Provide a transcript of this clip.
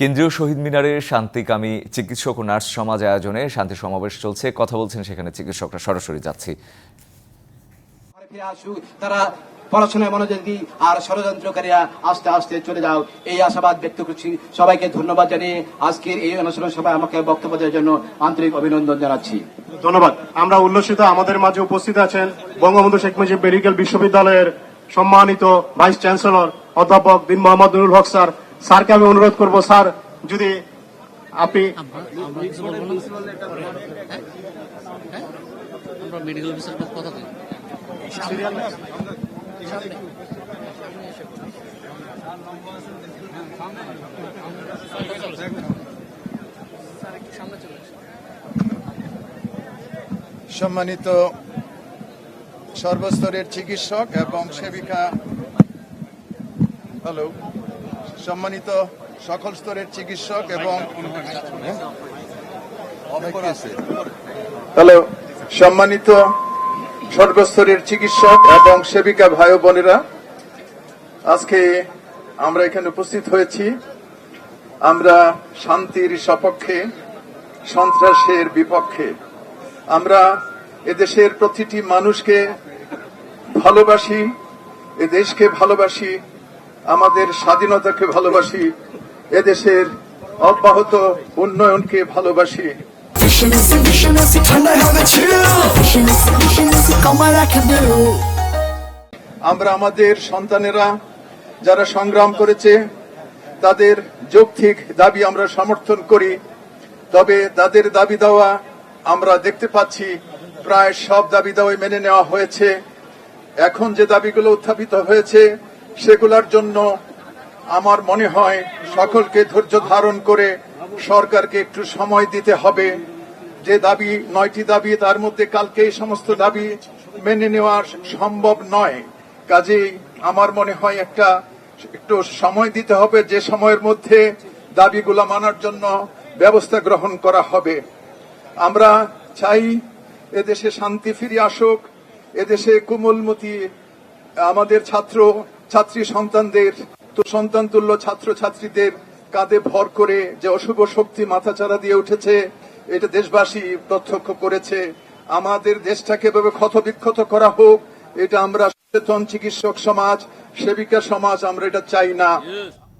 কেন্দ্রীয় শহীদ মিনারের শান্তিকামী চিকিৎসক ও নার্স সমাজ আয়োজনে শান্তি সমাবেশ চলছে। কথা বলছেন সেখানে চিকিৎসকরা। সরাসরি যাচ্ছি। তারা পড়াশোনায় মনোযোগ দিই আর ষড়যন্ত্রকারীরা আস্তে আস্তে চলে যাও। এই আশাবাদ ব্যক্ত করছি। সবাইকে ধন্যবাদ জানিয়ে আজকের এই অনুষ্ঠান সভায় আমাকে বক্তব্য দেওয়ার জন্য আন্তরিক অভিনন্দন জানাচ্ছি। ধন্যবাদ। আমরা উল্লসিত আমাদের মাঝে উপস্থিত আছেন বঙ্গবন্ধু শেখ মুজিব মেডিকেল বিশ্ববিদ্যালয়ের সম্মানিত ভাইস চ্যান্সেলর অধ্যাপক দিন মোহাম্মদ নুরুল হক স্যার স্যারকে আমি অনুরোধ করব স্যার যদি আপনি সম্মানিত সর্বস্তরের চিকিৎসক এবং সেবিকা হ্যালো সম্মানিত সকল স্তরের চিকিৎসক এবং হ্যালো সম্মানিত সর্বস্তরের চিকিৎসক এবং সেবিকা ভাই বোনেরা, আজকে আমরা এখানে উপস্থিত হয়েছি। আমরা শান্তির সপক্ষে, সন্ত্রাসের বিপক্ষে। আমরা এদেশের প্রতিটি মানুষকে ভালোবাসি এ দেশকে ভালোবাসি আমাদের স্বাধীনতাকে ভালোবাসি এদেশের অব্যাহত উন্নয়নকে ভালোবাসি। আমরা আমাদের সন্তানেরা যারা সংগ্রাম করেছে তাদের যৌক্তিক দাবি আমরা সমর্থন করি। তবে তাদের দাবি দেওয়া আমরা দেখতে পাচ্ছি প্রায় সব দাবি দেওয়াই মেনে নেওয়া হয়েছে। এখন যে দাবিগুলো উত্থাপিত হয়েছে সেগুলোর জন্য আমার মনে হয় সকলকে ধৈর্য ধারণ করে সরকারকে একটু সময় দিতে হবে। যে দাবি, নয়টি দাবি, তার মধ্যে কালকে এই সমস্ত দাবি মেনে নেওয়া সম্ভব নয়। কাজেই আমার মনে হয় একটা একটু সময় দিতে হবে, যে সময়ের মধ্যে দাবিগুলো মানার জন্য ব্যবস্থা গ্রহণ করা হবে। আমরা চাই এদেশে শান্তি ফিরে আসুক, এদেশে কুমলমতি আমাদের ছাত্র, ছাত্রী সন্তানদের তো সন্তান তুল্য ছাত্র ছাত্রীদের কাঁধে ভর করে যে অশুভ শক্তি মাথাচাড়া দিয়ে উঠেছে, এটা দেশবাসী প্রত্যক্ষ করেছে। আমাদের দেশটাকে এভাবে ক্ষতবিক্ষত করা হোক, এটা আমরা সচেতন চিকিৎসক সমাজ, সেবিকা সমাজ, আমরা এটা চাই না।